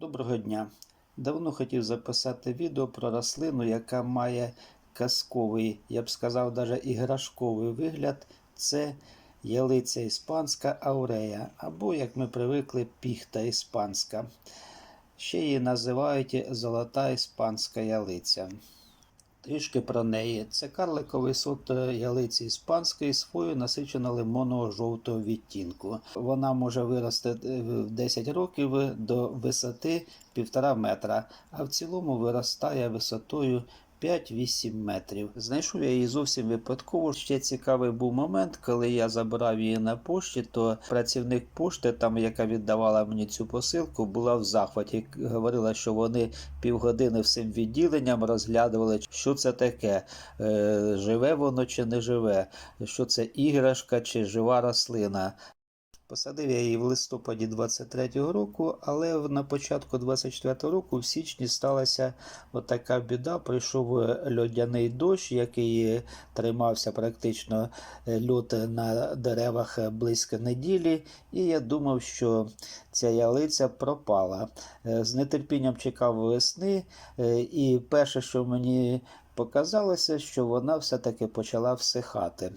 Доброго дня! Давно хотів записати відео про рослину, яка має казковий, я б сказав, даже іграшковий вигляд. Це ялиця іспанська аурея, або, як ми привикли, піхта іспанська. Ще її називають золота іспанська ялиця. Трішки про неї. Це карликовий сорт ялиці іспанської з фою насичено лимонного жовтого відтінку. Вона може вирости в 10 років до висоти 1,5 метра, а в цілому виростає висотою 5-8 метрів. Знайшов я її зовсім випадково. Ще цікавий був момент, коли я забирав її на пошті, то працівник пошти, там, яка віддавала мені цю посилку, була в захваті. Говорила, що вони півгодини всім відділенням розглядували, що це таке, е, живе воно чи не живе, що це іграшка чи жива рослина. Посадив я її в листопаді 23-го року, але на початку 24-го року, в січні, сталася отака біда. Прийшов льодяний дощ, який тримався практично е, льод на деревах е, близько неділі, і я думав, що ця ялиця пропала. Е, З нетерпінням чекав весни, е, і перше, що мені показалося, що вона все-таки почала всихати.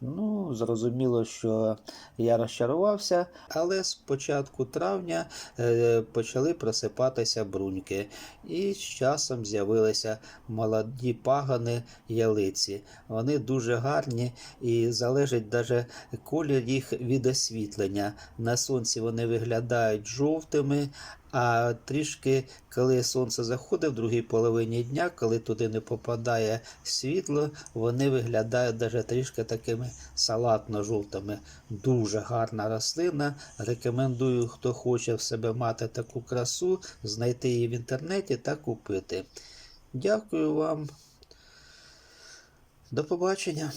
Ну, зрозуміло, що я розчарувався, але з початку травня е, почали просипатися бруньки, і з часом з'явилися молоді пагани ялиці. Вони дуже гарні і залежить навіть колір їх від освітлення. На сонці вони виглядають жовтими. А трішки, коли сонце заходить в другій половині дня, коли туди не попадає світло, вони виглядають навіть трішки такими салатно-жовтими. Дуже гарна рослина. Рекомендую, хто хоче в себе мати таку красу, знайти її в інтернеті та купити. Дякую вам. До побачення.